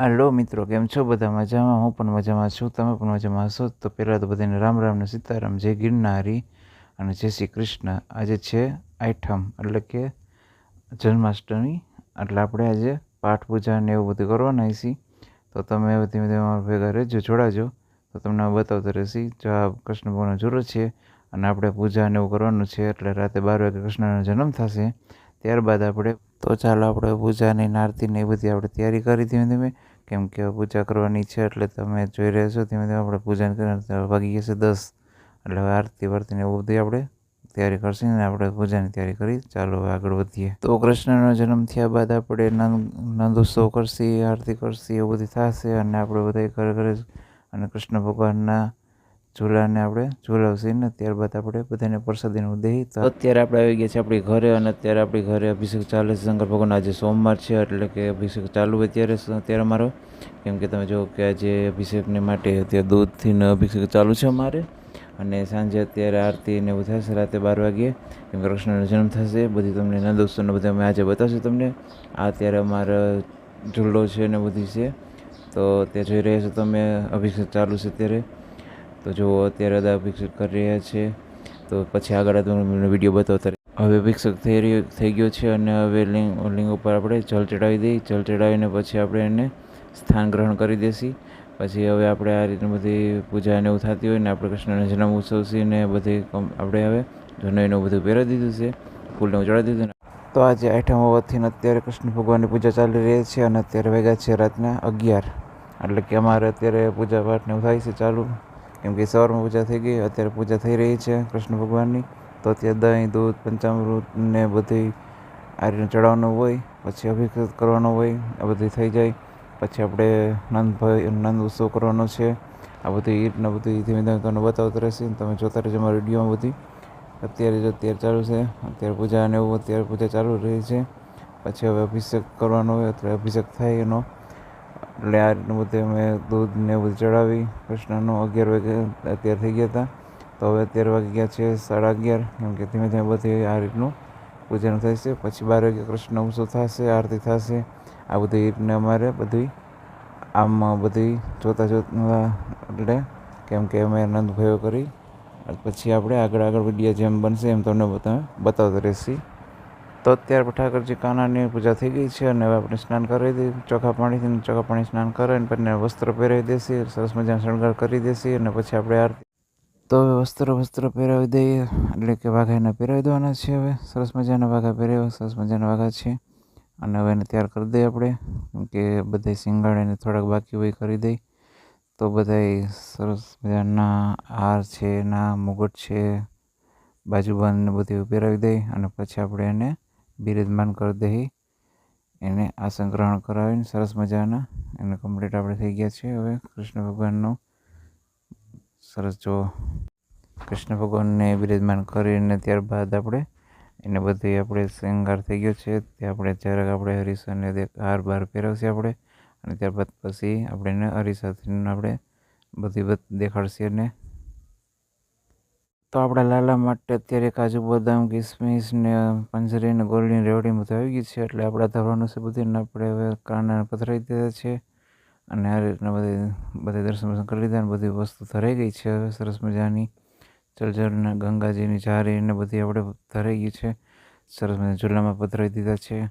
હાલો મિત્રો, કેમ છો બધા? મજામાં? હું પણ મજામાં છું. તમે પણ મજામાં હશો? તો પહેલાં તો બધાને રામ રામ ને સીતારામ. જય ગિરનારી અને જય શ્રી કૃષ્ણ. આજે છે આઠમ, એટલે કે જન્માષ્ટમી. એટલે આપણે આજે પાઠ પૂજા ને એવું બધું કરવાના છીએ તો તમે ધીમે ધીમે અમારા ભેગા રહેજો, જોડાજો. તો તમને બતાવતા રહેશી, જો આ કૃષ્ણ ભગવાનનો જુરો છે અને આપણે પૂજા ને એવું કરવાનું છે, એટલે રાતે બાર વાગે કૃષ્ણનો જન્મ થશે. ત્યારબાદ આપણે તો ચાલો આપણે પૂજાની ને આરતીને એ બધી આપણે તૈયારી કરી ધીમે ધીમે. કેમ કે પૂજા કરવાની છે એટલે તમે જોઈ રહ્યા છો, ધીમે ધીમે આપણે પૂજા કરીને વાગી છીએ દસ. એટલે હવે આરતી વારતીને એવું બધું આપણે તૈયારી કરશું ને આપણે પૂજાની તૈયારી કરી, ચાલો આગળ વધીએ. તો કૃષ્ણનો જન્મ થયા બાદ આપણે નંદ, નંદોત્સવ કરશી, આરતી કરશી, એવું બધું થશે અને આપણે બધા ઘરે ઘરે અને કૃષ્ણ ભગવાનના ઝૂલાને આપણે ઝૂલાવશી ને ત્યારબાદ આપણે બધાને પ્રસાદીનું દઈ તો અત્યારે આપણે આવી ગયા છે આપણી ઘરે અને અત્યારે આપણી ઘરે અભિષેક ચાલે છે. શંકર ભગવાન આજે સોમવાર છે એટલે કે અભિષેક ચાલુ હોય ત્યારે અત્યારે અમારો. કેમ કે તમે જુઓ કે આજે અભિષેકને માટે અત્યારે દૂધથીને અભિષેક ચાલુ છે અમારે. અને સાંજે અત્યારે આરતી ને એવું થશે રાતે બાર વાગ્યે કેમ કે કૃષ્ણનો જન્મ થશે, બધી તમને નંદોત્સવને બધા અમે આજે બતાવશું તમને. આ અત્યારે અમારો ઝૂલો છે ને બધી છે. તો તે જોઈ રહ્યા છો તમે, અભિષેક ચાલુ છે અત્યારે. તો જો અત્યારે બધા અભિષેક કરી રહ્યા છે, તો પછી આગળ તમને વીડિયો બતાવતા હવે અભિષેક થઈ રહ્યો, થઈ ગયો છે અને હવે લિંગ લિંગ ઉપર આપણે જલ ચડાવી દઈ જલ ચડાવીને પછી આપણે એને સ્થાન ગ્રહણ કરી દેસી પછી હવે આપણે આ રીતની બધી પૂજા અને એવું થતી હોય ને આપણે કૃષ્ણના જન્મ ઉત્સવ છે ને બધી આપણે હવે જનોઈનું બધું પહેરાવી દીધું છે, ફૂલને ચડાવી દીધું તો આજે આઠમ હોવાથી અત્યારે કૃષ્ણ ભગવાનની પૂજા ચાલી રહી છે અને અત્યારે વાગ્યા છે રાતના અગિયાર. એટલે કે અમારે અત્યારે પૂજા પાઠને એવું થાય છે ચાલુ. કેમ કે સવારમાં પૂજા થઈ ગઈ, અત્યારે પૂજા થઈ રહી છે કૃષ્ણ ભગવાનની. તો અત્યારે દહીં, દૂધ, પંચામૃત ને બધી આ રીતે ચડાવવાનું હોય, પછી અભિષેક કરવાનો હોય, આ બધું થઈ જાય. પછી આપણે નંદભાઈ નંદ ઉત્સવ કરવાનો છે. આ બધી ઈટને બધી ધીમે ધીમે તમને બતાવતો રહેશે તમે જોતા રહેજો મારા વિડીયોમાં બધી. અત્યારે જ અત્યારે ચાલુ છે. અત્યારે પૂજા ને એવું અત્યારે પૂજા ચાલુ રહી છે. પછી હવે અભિષેક કરવાનો હોય, અત્યારે અભિષેક થાય એનો. એટલે આ રીતનું બધું અમે દૂધ ને એવું બધું ચડાવી. કૃષ્ણનો અગિયાર વાગે અત્યારે થઈ ગયા હતા. તો હવે અત્યાર વાગી ગયા છે સાડા અગિયાર. કેમ કે ધીમે ધીમે બધી આ રીતનું પૂજન થાય પછી બાર વાગે કૃષ્ણ ઉત્સવ થશે, આરતી થશે. આ બધી રીતને અમારે બધી આમ બધી જોતા જોતા એટલે કેમ કે અમે આનંદ ભયો કરી પછી આપણે આગળ આગળ વીડિયો જેમ બનશે એમ તમને તમે બતાવતા રહેશી. તો અત્યારે પઠાકરજી કાનાની પૂજા થઈ ગઈ છે અને હવે આપણે સ્નાન કરી દઈએ ચોખા પાણીથી ચોખા પાણી સ્નાન કરાવીને પછી વસ્ત્ર પહેરાવી દેસી સરસ મજાનો શણગાર કરી દેસી અને પછી આપણે આરતી. તો હવે વસ્ત્ર વસ્ત્ર પહેરાવી દઈએ, એટલે કે વાઘાને પહેરાવી દેવાના છે હવે. સરસ મજાના વાઘા પહેરાવ્યા સરસ મજાના વાઘા છે. અને હવે એને તૈયાર કરી દઈએ આપણે કે બધા સિંગાડીને થોડાક બાકી હોય કરી દઈ તો બધાય સરસ મજાના હાર છે, ના, મુગટ છે બાજુબંધ ને બધું પહેરાવી દઈ અને પછી આપણે એને બિરાજમાન કરી દઈ એને આસન ગ્રહણ કરાવીને સરસ મજાના એને કમ્પ્લીટ આપણે થઈ ગયા છે હવે કૃષ્ણ ભગવાનનું સરસ જો કૃષ્ણ ભગવાનને બિરાજમાન કરીને ત્યારબાદ આપણે એને બધી આપણે શૃંગાર થઈ ગયો છે. તે આપણે જરાક આપણે હરીસાને હાર બહાર પહેરાવશે આપણે. અને ત્યારબાદ પછી આપણે એને હરીસાથી આપણે બધી દેખાડશે એને તો આપણા લાલા માટે અત્યારે કાજુ બદામ, કિસમિસ ને પંજરી ને ગોળની રેવડી બધું આવી ગયું છે, એટલે આપણે ધરવાનું છે બધી ને આપણે હવે કાના પથરાઈ દીધા છે. અને આ રીતના બધી બધી દર્શન બર્શન કરી લીધા અને બધી વસ્તુ ધરાઈ ગઈ છે હવે સરસ મજાની. જળજળને ગંગાજીની જારી ને બધી આપણે ધરાઈ ગઈ છે. સરસ મજા ઝૂલામાં પધરાવી દીધા છે.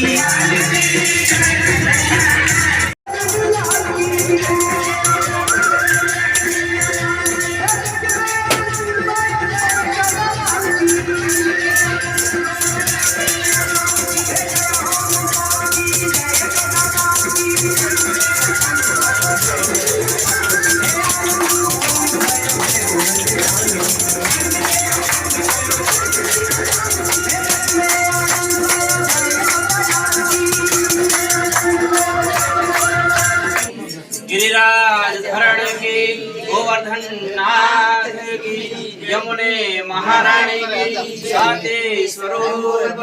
City. गिरिराज धरण की, गोवर्धन नाथ की, यमुने महारानी की, साते स्वरूप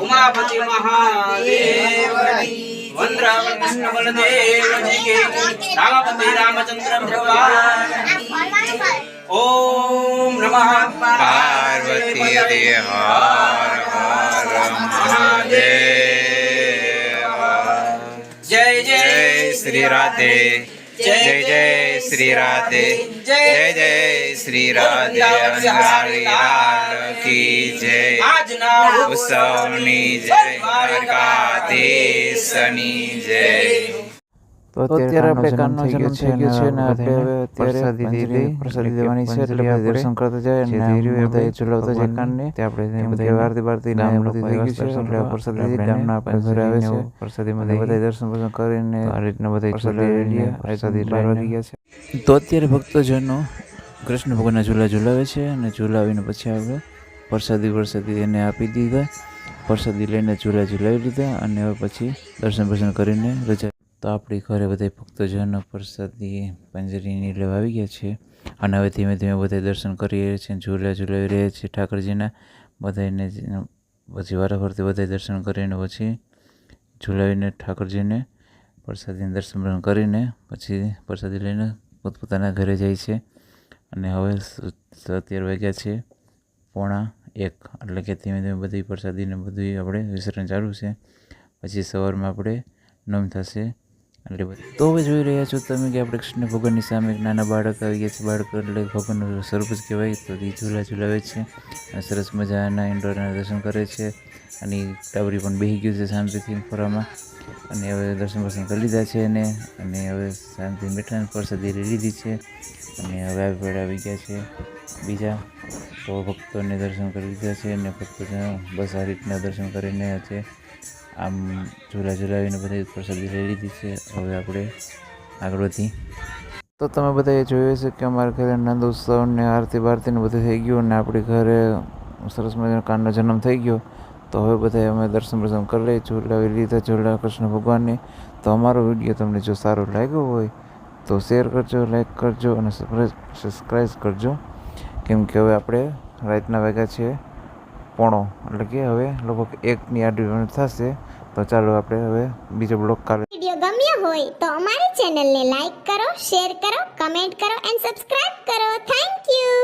उमापति महादेव वंद्रावन कृष्ण बलदेव जी के, रामपति रामचंद्र भगवान ओम नमः पार्वती हर हर महादेव। શ્રી રાધે. જય જય શ્રી રાધે. જય જય શ્રી રાધે. અંધારી લાલ કી જય. આજના ઉત્સવની જય. દ્વારકાધીશની જય. તો અત્યારે આપણે કાનનો જન્મ થઈ ગયો છે ને આપણે હવે અત્યારે પ્રસાદી પ્રસાદી દેવાની છે એટલે આપણે દર્શન કરતા જાય અને બધા ચલાવતા જાય કાનને તે આપણે બધા વારતી વારતી નામ બધું થઈ ગયું છે એટલે આ પ્રસાદી ગામના આપણે ઘરે આવે છે પ્રસાદીમાં બધા દર્શન પસંદ કરીને આ રીતના બધા પ્રસાદી પ્રસાદી બાર વાગી ગયા છે. તો અત્યારે ભક્તજનો કૃષ્ણ ભગવાનના ઝૂલા ઝુલાવે છે અને ઝુલાવીને પછી આપણે પ્રસાદી પ્રસાદી એને આપી દીધા. પ્રસાદી લઈને ઝૂલા ઝુલાવી લીધા અને હવે પછી દર્શન બર્શન કરીને રજા તો આપણી ઘરે બધા ભક્તજનો પ્રસાદી પંજરીની લેવા આવી ગયા છે. અને હવે ધીમે ધીમે બધા દર્શન કરી રહ્યા છે, ઝૂલા ઝુલાવી રહ્યા છે ઠાકરજીના. બધાને પછી વારાફરતી બધા દર્શન કરીને પછી ઝુલાવીને ઠાકરજીને પ્રસાદીને દર્શન કરીને પછી પ્રસાદી લઈને પોતપોતાના ઘરે જાય છે. અને હવે અત્યાર વાગ્યા છે પોણા એક, એટલે કે ધીમે ધીમે બધી પ્રસાદીને બધું આપણે વિસર્જન ચાલુ છે. પછી સવારમાં આપણે નોમ થશે બધું તો હવે જોઈ રહ્યા છો તમે કે આપણે કૃષ્ણ ભગવાનની સામે એક નાના બાળક આવી ગયા છે. બાળક એટલે ભગવાનનું સ્વરૂપ જ કહેવાય. તો એ ઝૂલા ઝૂલાવે છે અને સરસ મજાના ઇન્ડોરના દર્શન કરે છે. અને ટાવરી પણ બેસી ગયું છે શાંતિથી ફોરામાં અને હવે દર્શન બર્શન કરી લીધા છે એને. અને હવે શાંતિ બેઠા પ્રસાદી લીધી છે. અને હવે આગળ આવી ગયા છે બીજા. તો ભક્તોને દર્શન કરી લીધા છે અને ભક્તો બસ આ રીતના દર્શન કરીને છે આમ ઝૂલા ઝુલાવીને બધી પ્રસાદી લઈ લીધી છે. હવે આપણે આગળ વધી. તો તમે બધાએ જોયું છે કે અમારા ઘરે નંદ ઉત્સવ ને આરતી બારતી ને બધું થઈ ગયું ને આપણી ઘરે સરસ મજાનો કાનનો જન્મ થઈ ગયો. તો હવે બધા અમે દર્શન પ્રસન કરી લઈએ ઝૂલાવી લીધા ઝૂલા, કૃષ્ણ ભગવાનને. તો અમારો વીડિયો તમને જો સારો લાગ્યો હોય તો શેર કરજો, લાઈક કરજો અને સબસ્ક્રાઈબ કરજો. કેમ કે હવે આપણે રાતના વાગ્યા છે પોણો. એટલે કે હવે લગભગ એકની આડી થશે. તો ચાલો આપણે હવે બીજો બ્લોક કાલે વીડિયો ગમ્યો હોય તો અમારી ચેનલને લાઈક કરો શેર કરો કમેન્ટ કરો એન્ડ સબસ્ક્રાઇબ કરો. Thank you